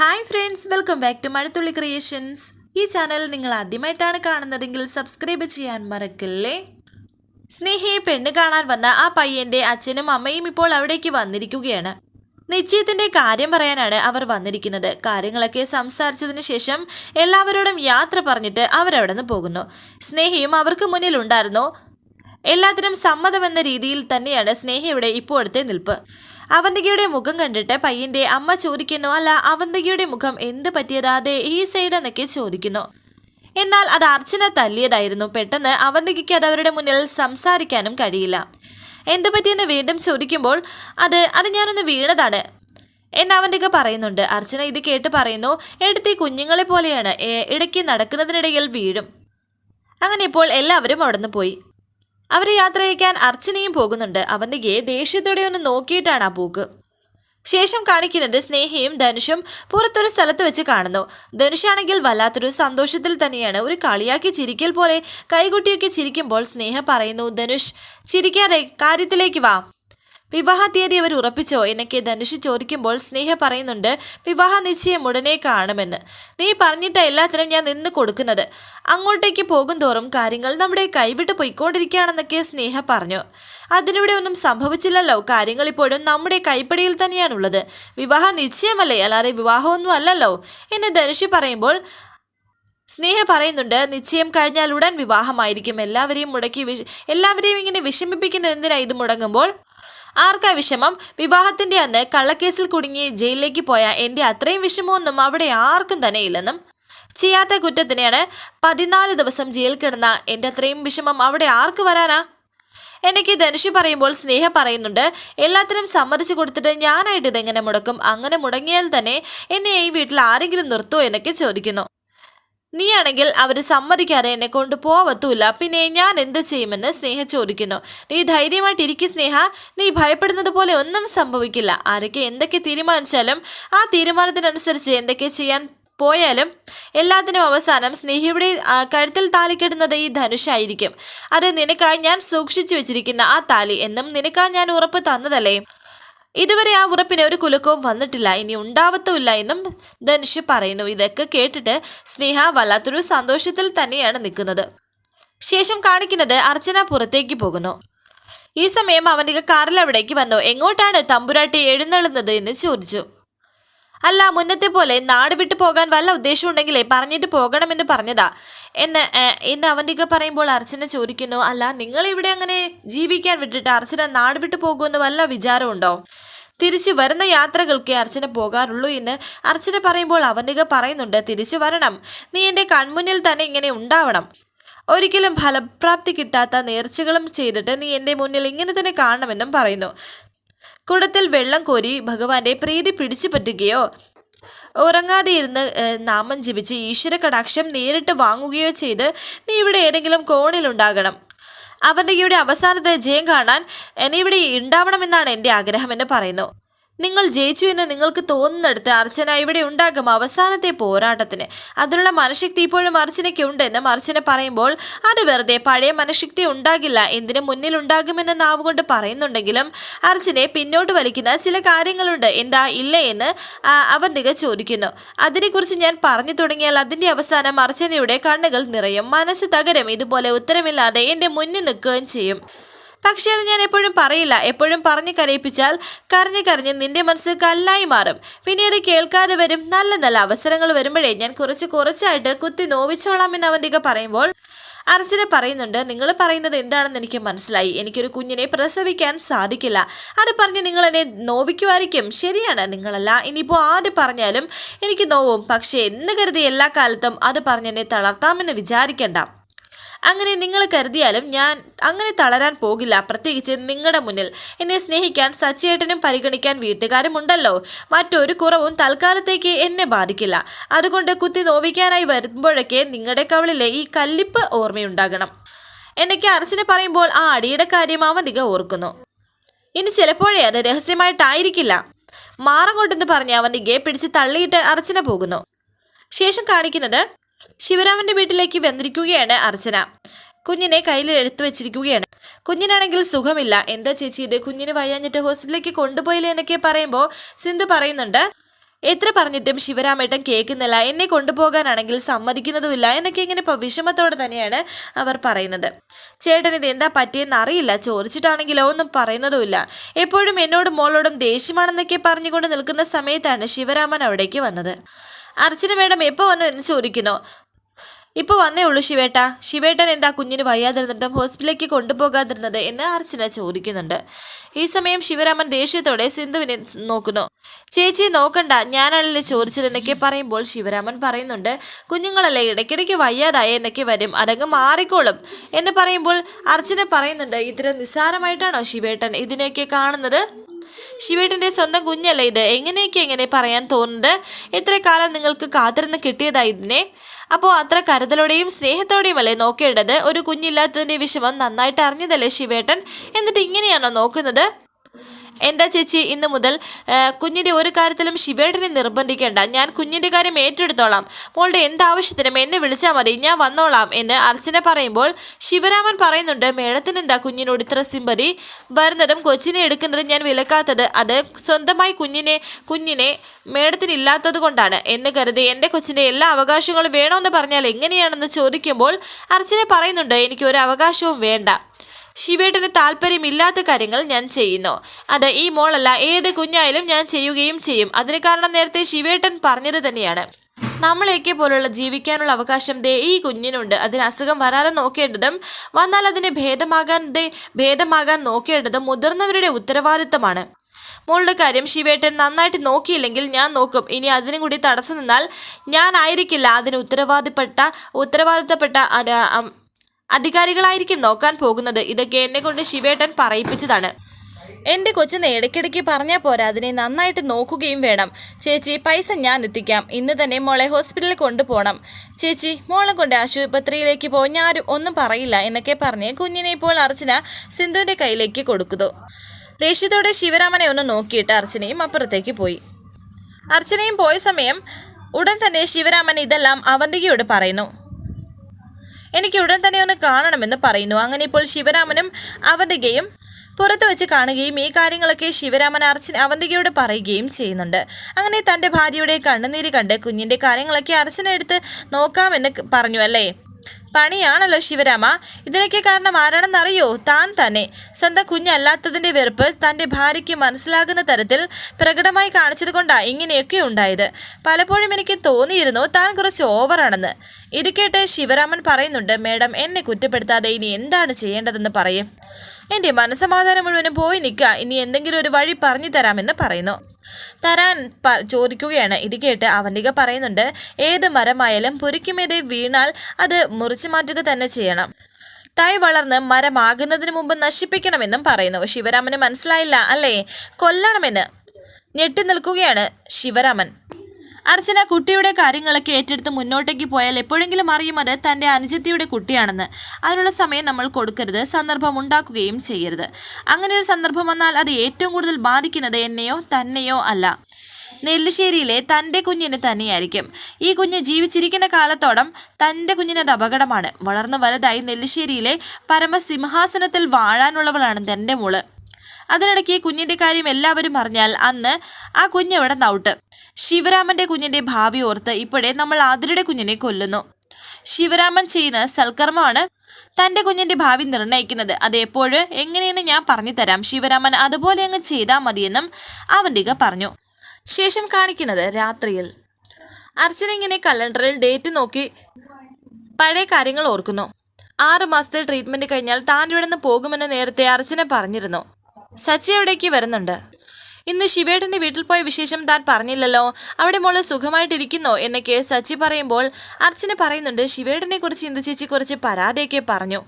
Hi friends welcome back to Mazhathulli creations ഈ channel നിങ്ങൾ ആദ്യമായിട്ടാണ് കാണുന്നതെങ്കിൽ സബ്സ്ക്രൈബ് ചെയ്യാൻ മറക്കല്ലേ? സ്നേഹയെ പെണ്ണ് കാണാൻ വന്ന ആ പയ്യന്റെ അച്ഛനും അമ്മയും ഇപ്പോൾ അവിടേക്ക് വന്നിരിക്കുകയാണ്. നിശ്ചയത്തിന്റെ കാര്യം പറയാനാണ് അവർ വന്നിരിക്കുന്നത്. കാര്യങ്ങളൊക്കെ സംസാരിച്ചതിന് ശേഷം എല്ലാവരോടും യാത്ര പറഞ്ഞിട്ട് അവരവിടെ നിന്ന് പോകുന്നു. സ്നേഹയും അവർക്ക് മുന്നിലുണ്ടായിരുന്നു എല്ലാത്തിനും സമ്മതമെന്ന രീതിയിൽ തന്നെയാണ് സ്നേഹയുടെ ഇപ്പോഴത്തെ നിൽപ്പ്. അവന്തികയുടെ മുഖം കണ്ടിട്ട് പയ്യന്റെ അമ്മ ചോദിക്കുന്നു അല്ല അവന്തികയുടെ മുഖം എന്ത് പറ്റിയതാതെ ഈ സൈഡ് എന്നൊക്കെ ചോദിക്കുന്നു. എന്നാൽ അത് അർച്ചന തല്ലിയതായിരുന്നു. പെട്ടെന്ന് അവന്തികയ്ക്ക് അത് അവരുടെ മുന്നിൽ സംസാരിക്കാനും കഴിയില്ല. എന്ത് പറ്റിയെന്ന് വീണ്ടും ചോദിക്കുമ്പോൾ അത് അത് ഞാനൊന്ന് വീണതാണ് എന്ന് അവന്റെയൊക്കെ പറയുന്നുണ്ട്. അർച്ചന ഇത് കേട്ട് പറയുന്നു എടുത്ത് ഈ കുഞ്ഞുങ്ങളെ പോലെയാണ് ഇടയ്ക്ക് നടക്കുന്നതിനിടയിൽ വീഴും. അങ്ങനെ ഇപ്പോൾ എല്ലാവരും അവിടെ നിന്ന് പോയി. അവരെ യാത്ര അയക്കാൻ അർച്ചനയും പോകുന്നുണ്ട്. അവന്റെ ഗേ ദേഷ്യത്തോടെ ഒന്ന് നോക്കിയിട്ടാണ് ആ പോക്ക്. ശേഷം കാണിക്കുന്നത് സ്നേഹയും ധനുഷും പുറത്തൊരു സ്ഥലത്ത് വെച്ച് കാണുന്നു. ധനുഷാണെങ്കിൽ വല്ലാത്തൊരു സന്തോഷത്തിൽ തന്നെയാണ്. ഒരു കളിയാക്കി ചിരിക്കൽ പോലെ കൈകുട്ടിയൊക്കെ ചിരിക്കുമ്പോൾ സ്നേഹ പറയുന്നു ധനുഷ് ചിരിക്കാതെ കാര്യത്തിലേക്ക് വാ. വിവാഹ തീയതി അവർ ഉറപ്പിച്ചോ? എന്നൊക്കെ ധനുഷ് ചോദിക്കുമ്പോൾ സ്നേഹ പറയുന്നുണ്ട് വിവാഹ നിശ്ചയം ഉടനെ കാണുമെന്ന്. നീ പറഞ്ഞിട്ട എല്ലാത്തിനും ഞാൻ നിന്ന് കൊടുക്കുന്നത്. അങ്ങോട്ടേക്ക് പോകും തോറും കാര്യങ്ങൾ നമ്മുടെ കൈവിട്ട് പോയിക്കൊണ്ടിരിക്കുകയാണെന്നൊക്കെ സ്നേഹ പറഞ്ഞു. അതിലൂടെ ഒന്നും സംഭവിച്ചില്ലല്ലോ. കാര്യങ്ങൾ ഇപ്പോഴും നമ്മുടെ കൈപ്പടിയിൽ തന്നെയാണുള്ളത്. വിവാഹ നിശ്ചയമല്ലേ? അല്ലാതെ വിവാഹമൊന്നും അല്ലല്ലോ. എന്ന് ധനുഷ് പറയുമ്പോൾ സ്നേഹ പറയുന്നുണ്ട് നിശ്ചയം കഴിഞ്ഞാൽ ഉടൻ വിവാഹമായിരിക്കും. എല്ലാവരെയും മുടക്കി എല്ലാവരെയും ഇങ്ങനെ വിഷമിപ്പിക്കുന്ന എന്തിനാ ഇത് മുടങ്ങുമ്പോൾ? ആർക്കാ വിഷമം? വിവാഹത്തിന്റെ അന്ന് കള്ളക്കേസിൽ കുടുങ്ങി ജയിലിലേക്ക് പോയ എന്റെ അത്രയും വിഷമമൊന്നും അവിടെ ആർക്കും തന്നെ ഇല്ലെന്നും ചെയ്യാത്ത കുറ്റത്തിനെയാണ് പതിനാല് ദിവസം ജയിലിൽ കിടന്ന എന്റെ അത്രയും വിഷമം അവിടെ ആർക്ക് വരാനാ? എനിക്ക് ധനുഷ് പറയുമ്പോൾ സ്നേഹ പറയുന്നുണ്ട്. എല്ലാത്തിനും സമ്മതിച്ചു കൊടുത്തിട്ട് ഞാനായിട്ട് ഇതെങ്ങനെ മുടക്കും? അങ്ങനെ മുടങ്ങിയാൽ തന്നെ എന്നെ ഈ വീട്ടിൽ ആരെങ്കിലും നിർത്തുമോ എന്നൊക്കെ ചോദിക്കുന്നു. നീയാണെങ്കിൽ അവർ സമ്മതിക്കാതെ എന്നെ കൊണ്ട് പോവത്തൂല്ല പിന്നെ ഞാൻ എന്ത് ചെയ്യുമെന്ന് സ്നേഹ ചോദിക്കുന്നു. നീ ധൈര്യമായിട്ട് ഇരിക്കും സ്നേഹ. നീ ഭയപ്പെടുന്നത് പോലെ ഒന്നും സംഭവിക്കില്ല. ആരൊക്കെ എന്തൊക്കെ തീരുമാനിച്ചാലും ആ തീരുമാനത്തിനനുസരിച്ച് എന്തൊക്കെ ചെയ്യാൻ പോയാലും എല്ലാത്തിനും അവസാനം സ്നേഹിയുടെ കഴുത്തിൽ താലി കെടുന്നത് ഈ ധനുഷായിരിക്കും അത് നിനക്കായി ഞാൻ സൂക്ഷിച്ചു വെച്ചിരിക്കുന്ന ആ താലി. എന്നും നിനക്കായി ഞാൻ ഉറപ്പ് തന്നതല്ലേ? ഇതുവരെ ആ ഉറപ്പിന് ഒരു കുലുക്കവും വന്നിട്ടില്ല. ഇനി ഉണ്ടാവത്തുമില്ല എന്നും ധനുഷ് പറയുന്നു. ഇതൊക്കെ കേട്ടിട്ട് സ്നേഹ വല്ലാത്തൊരു സന്തോഷത്തിൽ തന്നെയാണ് നിൽക്കുന്നത്. ശേഷം കാണിക്കുന്നത് അർച്ചന പുറത്തേക്ക് പോകുന്നു. ഈ സമയം അവന്റെ കാറിൽ അവിടേക്ക് വന്നു. എങ്ങോട്ടാണ് തമ്പുരാട്ടി എഴുന്നള്ളുന്നത്? എന്ന് ചോദിച്ചു. അല്ല മുന്നത്തെ പോലെ നാട് വിട്ടു പോകാൻ വല്ല ഉദ്ദേശമുണ്ടെങ്കിലേ പറഞ്ഞിട്ട് പോകണമെന്ന് പറഞ്ഞതാ. എന്ന് എന്ന് അവന്റെ പറയുമ്പോൾ അർച്ചന ചോദിക്കുന്നു അല്ല നിങ്ങൾ ഇവിടെ അങ്ങനെ ജീവിക്കാൻ വിട്ടിട്ട് അർച്ചന നാട് വിട്ടു പോകുമെന്ന് വല്ല വിചാരമുണ്ടോ? തിരിച്ചു വരുന്ന യാത്രകൾക്ക് അർച്ചന പോകാറുള്ളൂ എന്ന് അർച്ചന പറയുമ്പോൾ അവന്റെ പറയുന്നുണ്ട് തിരിച്ചു വരണം. നീ എന്റെ കൺമുന്നിൽ തന്നെ ഇങ്ങനെ ഉണ്ടാവണം. ഒരിക്കലും ഫലപ്രാപ്തി കിട്ടാത്ത നേർച്ചകളും ചെയ്തിട്ട് നീ എന്റെ മുന്നിൽ ഇങ്ങനെ തന്നെ കാണണമെന്നും പറയുന്നു. കുടത്തിൽ വെള്ളം കോരി ഭഗവാന്റെ പ്രീതി പിടിച്ചു പറ്റുകയോ? ഉറങ്ങാതെ ഇരുന്ന് നാമം ജപിച്ച് ഈശ്വര കടാക്ഷം നേരിട്ട് വാങ്ങുകയോ ചെയ്ത് നീ ഇവിടെ ഏതെങ്കിലും കോണിലുണ്ടാകണം അവന്തികയുടെ അവസാനത്തെ ജയം കാണാൻ എന്നെ ഇവിടെ ഉണ്ടാവണമെന്നാണ് എന്റെ ആഗ്രഹമെന്ന് പറയുന്നു. നിങ്ങൾ ജയിച്ചു എന്ന് നിങ്ങൾക്ക് തോന്നുന്നിടത്ത് അർച്ചന ഇവിടെ ഉണ്ടാകും അവസാനത്തെ പോരാട്ടത്തിന്. അതിനുള്ള മനഃശക്തി ഇപ്പോഴും അർച്ചനയ്ക്ക് ഉണ്ടെന്ന് അർച്ചന പറയുമ്പോൾ അത് വെറുതെ പഴയ മനഃശക്തി ഉണ്ടാകില്ല. എന്തിനു മുന്നിൽ ഉണ്ടാകുമെന്ന് നാവുകൊണ്ട് പറയുന്നുണ്ടെങ്കിലും അർച്ചനെ പിന്നോട്ട് വലിക്കുന്ന ചില കാര്യങ്ങളുണ്ട്. എന്താ ഇല്ലേ എന്ന് അവന്തിക ചോദിക്കുന്നു അതിനെക്കുറിച്ച് ഞാൻ പറഞ്ഞു തുടങ്ങിയാൽ അതിന്റെ അവസാനം അർച്ചനയുടെ കണ്ണുകൾ നിറയും. മനസ്സ് തകരും. ഇതുപോലെ ഉത്തരമില്ലാതെ എന്റെ മുന്നിൽ നിൽക്കുകയും ചെയ്യും. പക്ഷേ അത് ഞാൻ എപ്പോഴും പറയില്ല. എപ്പോഴും പറഞ്ഞു കരയിപ്പിച്ചാൽ കരഞ്ഞ് കരഞ്ഞ് നിന്റെ മനസ്സ് കല്ലായി മാറും. പിന്നീട് കേൾക്കാതെ വരും. നല്ല നല്ല അവസരങ്ങൾ വരുമ്പോഴേ ഞാൻ കുറച്ച് കുറച്ചായിട്ട് കുത്തി നോവിച്ചോളാം എന്ന് അവന്റെ പറയുമ്പോൾ അർച്ചന പറയുന്നുണ്ട് നിങ്ങൾ പറയുന്നത് എന്താണെന്ന് എനിക്ക് മനസ്സിലായി. എനിക്കൊരു കുഞ്ഞിനെ പ്രസവിക്കാൻ സാധിക്കില്ല. അത് പറഞ്ഞ് നിങ്ങൾ എന്നെ നോവിക്കുമായിരിക്കും. ശരിയാണ്. നിങ്ങളല്ല. ഇനിയിപ്പോൾ ആര് പറഞ്ഞാലും എനിക്ക് നോവും. പക്ഷേ എന്ന് കരുതി എല്ലാ കാലത്തും അത് പറഞ്ഞെന്നെ തളർത്താമെന്ന് വിചാരിക്കണ്ട. അങ്ങനെ നിങ്ങൾ കരുതിയാലും ഞാൻ അങ്ങനെ തളരാൻ പോകില്ല. പ്രത്യേകിച്ച് നിങ്ങളുടെ മുന്നിൽ എന്നെ സ്നേഹിക്കാൻ സച്ചേട്ടനും പരിഗണിക്കാൻ വീട്ടുകാരും ഉണ്ടല്ലോ. മറ്റൊരു കുറവും തൽക്കാലത്തേക്ക് എന്നെ ബാധിക്കില്ല. അതുകൊണ്ട് കുത്തി നോവിക്കാനായി വരുമ്പോഴൊക്കെ നിങ്ങളുടെ കവളിലെ ഈ കല്ലിപ്പ് ഓർമ്മയുണ്ടാകണം. എന്നൊക്കെ അർച്ചന പറയുമ്പോൾ ആ അടിയുടെ കാര്യം അവന്തിക ഓർക്കുന്നു. ഇനി ചിലപ്പോഴേ അത് രഹസ്യമായിട്ടായിരിക്കില്ല. മാറങ്ങോട്ടെന്ന് പറഞ്ഞ് ഗേ പിടിച്ച് തള്ളിയിട്ട് അർച്ചന പോകുന്നു. ശേഷം കാണിക്കുന്നത് ശിവരാമന്റെ വീട്ടിലേക്ക് വന്നിരിക്കുകയാണ് അർച്ചന. കുഞ്ഞിനെ കയ്യിൽ എടുത്തു വെച്ചിരിക്കുകയാണ്. കുഞ്ഞിനാണെങ്കിൽ സുഖമില്ല. എന്താ ചേച്ചി ഇത്? കുഞ്ഞിന് വയ്യാഞ്ഞിട്ട് ഹോസ്പിറ്റലിലേക്ക് കൊണ്ടുപോയില്ലേ എന്നൊക്കെ പറയുമ്പോൾ സിന്ധു പറയുന്നുണ്ട്. എത്ര പറഞ്ഞിട്ടും ശിവരാമേട്ടൻ കേൾക്കുന്നില്ല. എന്നെ കൊണ്ടുപോകാനാണെങ്കിൽ സമ്മതിക്കുന്നതുമില്ല എന്നൊക്കെ ഇങ്ങനെ വിഷമത്തോടെ തന്നെയാണ് അവർ പറയുന്നത്. ചേട്ടൻ ഇത് എന്താ പറ്റിയെന്ന് അറിയില്ല. ചോദിച്ചിട്ടാണെങ്കിലോ ഒന്നും പറയുന്നതുമില്ല. എപ്പോഴും എന്നോടും മോളോടും ദേഷ്യമാണെന്നൊക്കെ പറഞ്ഞുകൊണ്ട് നിൽക്കുന്ന സമയത്താണ് ശിവരാമൻ അവിടേക്ക് വന്നത്. അർച്ചന മേഡം എപ്പോൾ വന്നു എന്ന് ചോദിക്കുന്നു. ഇപ്പോൾ വന്നേ ഉള്ളൂ ശിവേട്ട. ശിവേട്ടൻ എന്താ കുഞ്ഞിന് വയ്യാതിരുന്നിട്ടും ഹോസ്പിറ്റലിലേക്ക് കൊണ്ടുപോകാതിരുന്നത് എന്ന് അർച്ചന ചോദിക്കുന്നുണ്ട്. ഈ സമയം ശിവരാമൻ ദേഷ്യത്തോടെ സിന്ധുവിനെ നോക്കുന്നു. ചേച്ചി നോക്കണ്ട ഞാനാണല്ലേ ചോദിച്ചതെന്നൊക്കെ പറയുമ്പോൾ ശിവരാമൻ പറയുന്നുണ്ട് കുഞ്ഞുങ്ങളല്ലേ ഇടയ്ക്കിടയ്ക്ക് വയ്യാതായ എന്നൊക്കെ വരും അതങ്ങ് മാറിക്കോളും എന്ന് പറയുമ്പോൾ അർച്ചന പറയുന്നുണ്ട് ഇത്തരം നിസ്സാരമായിട്ടാണോ ശിവേട്ടൻ ഇതിനെയൊക്കെ കാണുന്നത്? ശിവേട്ടന്റെ സ്വന്തം കുഞ്ഞല്ലേ ഇത്? എങ്ങനെയൊക്കെ എങ്ങനെ പറയാൻ തോന്നുന്നത് എത്ര കാലം നിങ്ങൾക്ക് കാത്തിരുന്ന് കിട്ടിയതായി ഇതിനെ? അപ്പോൾ അത്ര കരുതലോടെയും സ്നേഹത്തോടെയും അല്ലേ നോക്കേണ്ടത്? ഒരു കുഞ്ഞില്ലാത്തതിന്റെ വിഷമം നന്നായിട്ട് അറിഞ്ഞതല്ലേ ശിവേട്ടൻ? എന്നിട്ട് ഇങ്ങനെയാണോ നോക്കുന്നത്? എന്താ ചേച്ചി ഇന്ന് മുതൽ കുഞ്ഞിന്റെ ഒരു കാര്യത്തിലും ശിവേട്ടനെ നിർബന്ധിക്കേണ്ട. ഞാൻ കുഞ്ഞിന്റെ കാര്യം ഏറ്റെടുത്തോളാം. മോളുടെ എന്താവശ്യത്തിനും എന്നെ വിളിച്ചാൽ മതി. ഞാൻ വന്നോളാം എന്ന് അർച്ചന പറയുമ്പോൾ ശിവരാമൻ പറയുന്നുണ്ട് മേഡത്തിന് എന്താ കുഞ്ഞിനോട് ഇത്ര സിമ്പതി? വരുന്നതും കൊച്ചിനെ എടുക്കുന്നതും ഞാൻ വിലക്കാത്തത്. അത് സ്വന്തമായി കുഞ്ഞിനെ കുഞ്ഞിനെ മേഡത്തിന് ഇല്ലാത്തത് കൊണ്ടാണ്. എന്ന് കരുതി എന്റെ കൊച്ചിന്റെ എല്ലാ അവകാശങ്ങളും വേണമെന്ന് പറഞ്ഞാൽ എങ്ങനെയാണെന്ന് ചോദിക്കുമ്പോൾ അർച്ചന പറയുന്നുണ്ട് എനിക്ക് ഒരു അവകാശവും വേണ്ട. ശിവേട്ടന് താല്പര്യമില്ലാത്ത കാര്യങ്ങൾ ഞാൻ ചെയ്യുന്നു. അത് ഈ മോളല്ല ഏത് കുഞ്ഞായാലും ഞാൻ ചെയ്യുകയും ചെയ്യും. അതിന് കാരണം നേരത്തെ ശിവേട്ടൻ പറഞ്ഞത് തന്നെയാണ്. നമ്മളെയൊക്കെ പോലുള്ള ജീവിക്കാനുള്ള അവകാശം ദേ ഈ കുഞ്ഞിനുണ്ട്. അതിന് അസുഖം വരാതെ നോക്കേണ്ടതും വന്നാൽ അതിനെ ഭേദമാകാൻ ദേ ഭേദമാകാൻ നോക്കേണ്ടതും മുതിർന്നവരുടെ ഉത്തരവാദിത്തമാണ്. മോളുടെ കാര്യം ശിവേട്ടൻ നന്നായിട്ട് നോക്കിയില്ലെങ്കിൽ ഞാൻ നോക്കും. ഇനി അതിനും കൂടി തടസ്സം നിന്നാൽ ഞാനായിരിക്കില്ല അതിന് ഉത്തരവാദിപ്പെട്ട ഉത്തരവാദിത്തപ്പെട്ട അധികാരികളായിരിക്കും നോക്കാൻ പോകുന്നത്. ഇതൊക്കെ എന്നെ കൊണ്ട് ശിവേട്ടൻ പറയിപ്പിച്ചതാണ്. എന്റെ കൊച്ചിനെ ഇടയ്ക്കിടയ്ക്ക് പറഞ്ഞാൽ പോരാ അതിനെ നന്നായിട്ട് നോക്കുകയും വേണം. ചേച്ചി പൈസ ഞാൻ എത്തിക്കാം. ഇന്ന് തന്നെ മോളെ ഹോസ്പിറ്റലിൽ കൊണ്ടുപോകണം. ചേച്ചി മോളെ കൊണ്ട് ആശുപത്രിയിലേക്ക് പോയി ഞാനും ഒന്നും പറയില്ല എന്നൊക്കെ പറഞ്ഞ് കുഞ്ഞിനെ ഇപ്പോൾ അർച്ചന സിന്ധുവിന്റെ കയ്യിലേക്ക് കൊടുക്കുന്നു. ദേഷ്യത്തോടെ ശിവരാമനെ ഒന്ന് നോക്കിയിട്ട് അർച്ചനയും അപ്പുറത്തേക്ക് പോയി. അർച്ചനയും പോയ സമയം ഉടൻ തന്നെ ശിവരാമൻ ഇതെല്ലാം അവന്തികയോട് പറയുന്നു. എനിക്ക് ഉടൻ തന്നെ ഒന്ന് കാണണമെന്ന് പറയുന്നു. അങ്ങനെ ഇപ്പോൾ ശിവരാമനും അവന്തികയും പുറത്തു വെച്ച് കാണുകയും ഈ കാര്യങ്ങളൊക്കെ ശിവരാമൻ അർച്ചൻ അവന്തികയോട് പറയുകയും ചെയ്യുന്നുണ്ട്. അങ്ങനെ തന്റെ ഭാര്യയുടെ കണ്ണുനീര് കണ്ട് കുഞ്ഞിന്റെ കാര്യങ്ങളൊക്കെ അർച്ചന എടുത്ത് നോക്കാമെന്ന് പറഞ്ഞു അല്ലേ? പണിയാണല്ലോ ശിവരാമ. ഇതിനൊക്കെ കാരണം ആരാണെന്നറിയോ? താൻ തന്നെ. സ്വന്തം കുഞ്ഞല്ലാത്തതിന്റെ വെറുപ്പ് തന്റെ ഭാര്യയ്ക്ക് മനസ്സിലാകുന്ന തരത്തിൽ പ്രകടമായി കാണിച്ചത് കൊണ്ടാണ് ഇങ്ങനെയൊക്കെ ഉണ്ടായത്. പലപ്പോഴും എനിക്ക് തോന്നിയിരുന്നു താൻ കുറച്ച് ഓവറാണെന്ന്. ഇത് കേട്ട് ശിവരാമൻ പറയുന്നുണ്ട് മേഡം എന്നെ കുറ്റപ്പെടുത്താതെ ഇനി എന്താണ് ചെയ്യേണ്ടതെന്ന് പറയും. എന്റെ മനസ്സമാധാനം മുഴുവനും പോയി നിൽക്കുക. ഇനി എന്തെങ്കിലും ഒരു വഴി പറഞ്ഞു തരാമെന്ന് പറയുന്നു. തരാൻ ചോദിക്കുകയാണ്. ഇത് കേട്ട് അവന്തിക പറയുന്നുണ്ട് ഏത് മരമായാലും പുരിക്കുമേതെ വീണാൽ അത് മുറിച്ചു മാറ്റുക തന്നെ ചെയ്യണം. തൈ വളർന്ന് മരമാകുന്നതിന് മുമ്പ് നശിപ്പിക്കണമെന്നും പറയുന്നു. ശിവരാമന് മനസ്സിലായില്ല അല്ലേ? കൊല്ലണമെന്ന് ഞെട്ടി നിൽക്കുകയാണ് ശിവരാമൻ. അർച്ചന കുട്ടിയുടെ കാര്യങ്ങളൊക്കെ ഏറ്റെടുത്ത് മുന്നോട്ടേക്ക് പോയാൽ എപ്പോഴെങ്കിലും അറിയും അത് തന്റെ അനുജത്തിയുടെ കുട്ടിയാണെന്ന്. അതിനുള്ള സമയം നമ്മൾ കൊടുക്കരുത് സന്ദർഭം ഉണ്ടാക്കുകയും ചെയ്യരുത്. അങ്ങനെ ഒരു സന്ദർഭം വന്നാൽ അത് ഏറ്റവും കൂടുതൽ ബാധിക്കുന്നത് എന്നെയോ തന്നെയോ അല്ല. നെല്ലിശ്ശേരിയിലെ തന്റെ കുഞ്ഞിന് തന്നെയായിരിക്കും. ഈ കുഞ്ഞ് ജീവിച്ചിരിക്കുന്ന കാലത്തോളം തന്റെ കുഞ്ഞിനത് അപകടമാണ്. വളർന്നു വലുതായി നെല്ലിശ്ശേരിയിലെ പരമസിംഹാസനത്തിൽ വാഴാനുള്ളവളാണ് തന്റെ മോൾ. അതിനിടയ്ക്ക് കുഞ്ഞിന്റെ കാര്യം എല്ലാവരും അറിഞ്ഞാൽ അന്ന് ആ കുഞ്ഞവിടെ നൗട്ട്. ശിവരാമന്റെ കുഞ്ഞിന്റെ ഭാവി ഓർത്ത് ഇപ്പോഴേ നമ്മൾ ആതിരയുടെ കുഞ്ഞിനെ കൊല്ലുന്നു. ശിവരാമൻ ചെയ്യുന്ന സൽക്കർമ്മമാണ് തന്റെ കുഞ്ഞിന്റെ ഭാവി നിർണയിക്കുന്നത്. അത് എപ്പോഴ്? എങ്ങനെയെന്ന് ഞാൻ പറഞ്ഞു തരാം. ശിവരാമൻ അതുപോലെ അങ്ങ് ചെയ്താൽ മതിയെന്നും അവന്തിക പറഞ്ഞു. ശേഷം കാണിക്കുന്നത് രാത്രിയിൽ. അർച്ചന ഇങ്ങനെ കലണ്ടറിൽ ഡേറ്റ് നോക്കി പഴയ കാര്യങ്ങൾ ഓർക്കുന്നു. ആറ് മാസത്തെ ട്രീറ്റ്മെന്റ് കഴിഞ്ഞാൽ താൻ ഇവിടെ നിന്ന് പോകുമെന്ന് നേരത്തെ അർച്ചന പറഞ്ഞിരുന്നു. സച്ചി എവിടേക്ക് വരുന്നുണ്ട്. ഇന്ന് ശിവേട്ടന്റെ വീട്ടിൽ പോയ വിശേഷം താൻ പറഞ്ഞില്ലല്ലോ. അവിടെ മോൾ സുഖമായിട്ടിരിക്കുന്നോ എന്നൊക്കെ സച്ചി പറയുമ്പോൾ അർച്ചന പറയുന്നുണ്ട് ശിവേട്ടനെ കുറിച്ച് ഇന്ദു ചേച്ചി കുറിച്ച് പരാതിയൊക്കെ പറഞ്ഞു.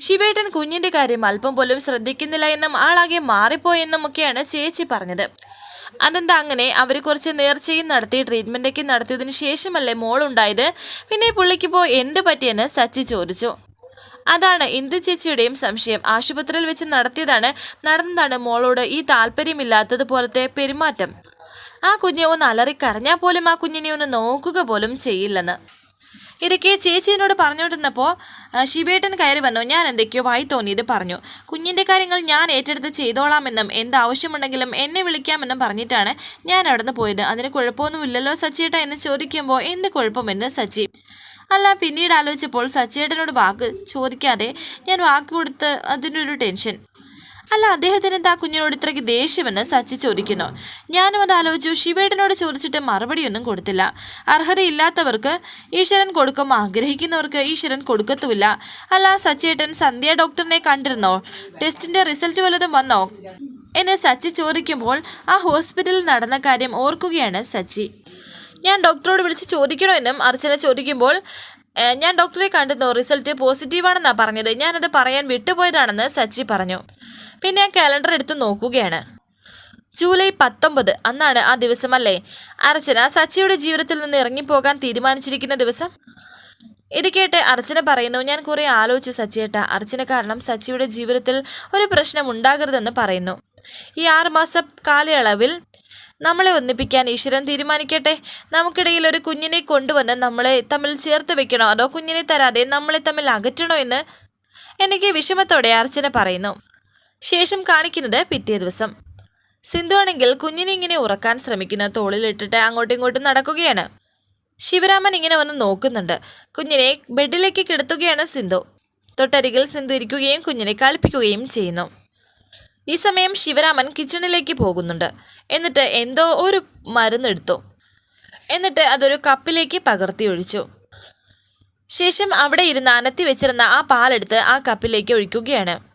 ശിവേട്ടൻ കുഞ്ഞിന്റെ കാര്യം അല്പം പോലും ശ്രദ്ധിക്കുന്നില്ല എന്നും ആളാകെ മാറിപ്പോയെന്നും ഒക്കെയാണ് ചേച്ചി പറഞ്ഞത്. അനന്ത അങ്ങനെ അവർ കുറച്ച് നേർച്ചയും നടത്തി ട്രീറ്റ്മെന്റൊക്കെ നടത്തിയതിന് ശേഷമല്ലേ മോളുണ്ടായത്. പിന്നെ പുള്ളിക്കിപ്പോൾ എന്ത് പറ്റിയെന്ന് സച്ചി ചോദിച്ചു. അതാണ് ഇന്ദു ചേച്ചിയുടെയും സംശയം. ആശുപത്രിയിൽ വെച്ച് നടത്തിയതാണ് നടന്നതാണ് മോളോട് ഈ താല്പര്യമില്ലാത്തതുപോലത്തെ പെരുമാറ്റം. ആ കുഞ്ഞെ ഒന്ന് അലറി കരഞ്ഞാൽ പോലും ആ കുഞ്ഞിനെ ഒന്ന് നോക്കുക പോലും ചെയ്യില്ലെന്ന്. ഇതൊക്കെ ചേച്ചിയോട് പറഞ്ഞുകൊണ്ടിരുന്നപ്പോൾ ശിവേട്ടൻ കയറി വന്നു. ഞാൻ എന്തൊക്കെയോ വായി തോന്നിയത് പറഞ്ഞു. കുഞ്ഞിന്റെ കാര്യങ്ങൾ ഞാൻ ഏറ്റെടുത്ത് ചെയ്തോളാമെന്നും എന്താവശ്യമുണ്ടെങ്കിലും എന്നെ വിളിക്കാമെന്നും പറഞ്ഞിട്ടാണ് ഞാൻ അവിടെ നിന്ന് പോയത്. അതിന് കുഴപ്പമൊന്നുമില്ലല്ലോ സച്ചിയേട്ട എന്ന് ചോദിക്കുമ്പോൾ എന്ത് കുഴപ്പമെന്ന് സച്ചി? അല്ല പിന്നീട് ആലോചിച്ചപ്പോൾ സച്ചിയേട്ടനോട് വാക്ക് ചോദിക്കാതെ ഞാൻ വാക്ക് കൊടുത്ത് അതിനൊരു ടെൻഷൻ. അല്ല അദ്ദേഹത്തിന് എന്താ കുഞ്ഞിനോട് ഇത്രയ്ക്ക് ദേഷ്യമെന്ന് സച്ചി ചോദിക്കുന്നു. ഞാനും അത് ആലോചിച്ചു ശിവേടനോട് ചോദിച്ചിട്ട് മറുപടിയൊന്നും കൊടുത്തില്ല. അർഹതയില്ലാത്തവർക്ക് ഈശ്വരൻ കൊടുക്കും ആഗ്രഹിക്കുന്നവർക്ക് ഈശ്വരൻ കൊടുക്കത്തുമില്ല. അല്ല സച്ചിയേട്ടൻ സന്ധ്യ ഡോക്ടറിനെ കണ്ടിരുന്നോ? ടെസ്റ്റിന്റെ റിസൾട്ട് വല്ലതും വന്നോ? എന്നെ സച്ചി ചോദിക്കുമ്പോൾ ആ ഹോസ്പിറ്റലിൽ നടന്ന കാര്യം ഓർക്കുകയാണ് സച്ചി. ഞാൻ ഡോക്ടറോട് വിളിച്ച് ചോദിക്കണമെന്നും അർച്ചന ചോദിക്കുമ്പോൾ ഞാൻ ഡോക്ടറെ കണ്ടിരുന്നു? റിസൾട്ട് പോസിറ്റീവാണെന്നാണ് പറഞ്ഞത്. ഞാനത് പറയാൻ വിട്ടുപോയതാണെന്ന് സച്ചി പറഞ്ഞു. പിന്നെ ഞാൻ കാലണ്ടർ എടുത്ത് നോക്കുകയാണ്. ജൂലൈ പത്തൊമ്പത് അന്നാണ് ആ ദിവസമല്ലേ? അർച്ചന സച്ചിയുടെ ജീവിതത്തിൽ നിന്ന് ഇറങ്ങിപ്പോകാൻ തീരുമാനിച്ചിരിക്കുന്ന ദിവസം? ഇത് കേട്ട് അർച്ചന പറയുന്നു ഞാൻ കുറെ ആലോചിച്ചു സച്ചിയേട്ട. അർച്ചന കാരണം സച്ചിയുടെ ജീവിതത്തിൽ ഒരു പ്രശ്നം ഉണ്ടാകരുതെന്ന് പറയുന്നു. ഈ ആറുമാസ കാലയളവിൽ നമ്മളെ ഒന്നിപ്പിക്കാൻ ഈശ്വരൻ തീരുമാനിക്കട്ടെ. നമുക്കിടയിൽ ഒരു കുഞ്ഞിനെ കൊണ്ടുവന്ന് നമ്മളെ തമ്മിൽ ചേർത്ത് വെക്കണോ? അതോ കുഞ്ഞിനെ തരാതെ നമ്മളെ തമ്മിൽ അകറ്റണോ എന്ന്? എനിക്ക് വിഷമത്തോടെ അർച്ചന പറയുന്നു. ശേഷം കാണിക്കുന്നത് പിറ്റേ ദിവസം. സിന്ധു ആണെങ്കിൽ കുഞ്ഞിനെ ഇങ്ങനെ ഉറക്കാൻ ശ്രമിക്കുന്ന തോളിലിട്ടിട്ട് അങ്ങോട്ടും ഇങ്ങോട്ടും നടക്കുകയാണ്. ശിവരാമൻ ഇങ്ങനെ വന്ന് നോക്കുന്നുണ്ട്. കുഞ്ഞിനെ ബെഡിലേക്ക് കിടത്തുകയാണ് സിന്ധു. തൊട്ടരികിൽ സിന്ധു ഇരിക്കുകയും കുഞ്ഞിനെ കളിപ്പിക്കുകയും ചെയ്യുന്നു. ഈ സമയം ശിവരാമൻ കിച്ചണിലേക്ക് പോകുന്നുണ്ട്. എന്നിട്ട് എന്തോ ഒരു മരുന്നെടുത്തു എന്നിട്ട് അതൊരു കപ്പിലേക്ക് പകർത്തി ഒഴിച്ചു. ശേഷം അവിടെ ഇരുന്ന് അനത്തി വെച്ചിരുന്ന ആ പാലെടുത്ത് ആ കപ്പിലേക്ക് ഒഴിക്കുകയാണ്.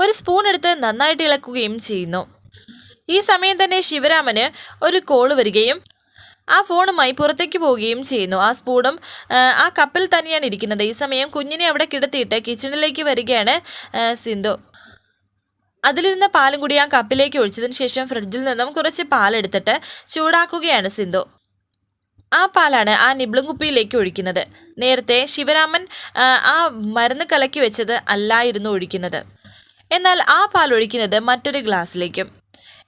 ഒരു സ്പൂൺ എടുത്ത് നന്നായിട്ട് ഇളക്കുകയും ചെയ്യുന്നു. ഈ സമയം തന്നെ ശിവരാമന് ഒരു കോൾ വരികയും ആ ഫോണുമായി പുറത്തേക്ക് പോവുകയും ചെയ്യുന്നു. ആ സ്പൂണും ആ, കപ്പിൽ തന്നെയാണ് ഇരിക്കുന്നത്. ഈ സമയം കുഞ്ഞിനെ അവിടെ കിടത്തിയിട്ട് കിച്ചണിലേക്ക് വരികയാണ് സിന്ധു. അതിൽ നിന്ന് പാലും കൂടി ആ കപ്പിലേക്ക് ഒഴിച്ചതിന് ശേഷം ഫ്രിഡ്ജിൽ നിന്നും കുറച്ച് പാലെടുത്തിട്ട് ചൂടാക്കുകയാണ് സിന്ധു. ആ പാലാണ് ആ നിബ്ലും കുപ്പിയിലേക്ക് ഒഴിക്കുന്നത്. നേരത്തെ ശിവരാമൻ ആ മരുന്ന് കലക്കി വെച്ചത് അല്ലായിരുന്നു ഒഴിക്കുന്നത്. എന്നാൽ ആ പാൽ ഒഴിക്കുന്നത് മറ്റൊരു ഗ്ലാസ്സിലേക്കും.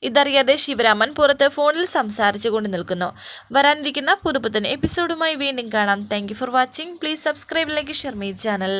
ഇതറിയാതെ ശിവരാമൻ പുറത്ത് ഫോണിൽ സംസാരിച്ചു കൊണ്ട് നിൽക്കുന്നു. വരാനിരിക്കുന്ന പുതുപുത്തൻ എപ്പിസോഡുമായി വീണ്ടും കാണാം. Thank for watching please subscribe like share my channel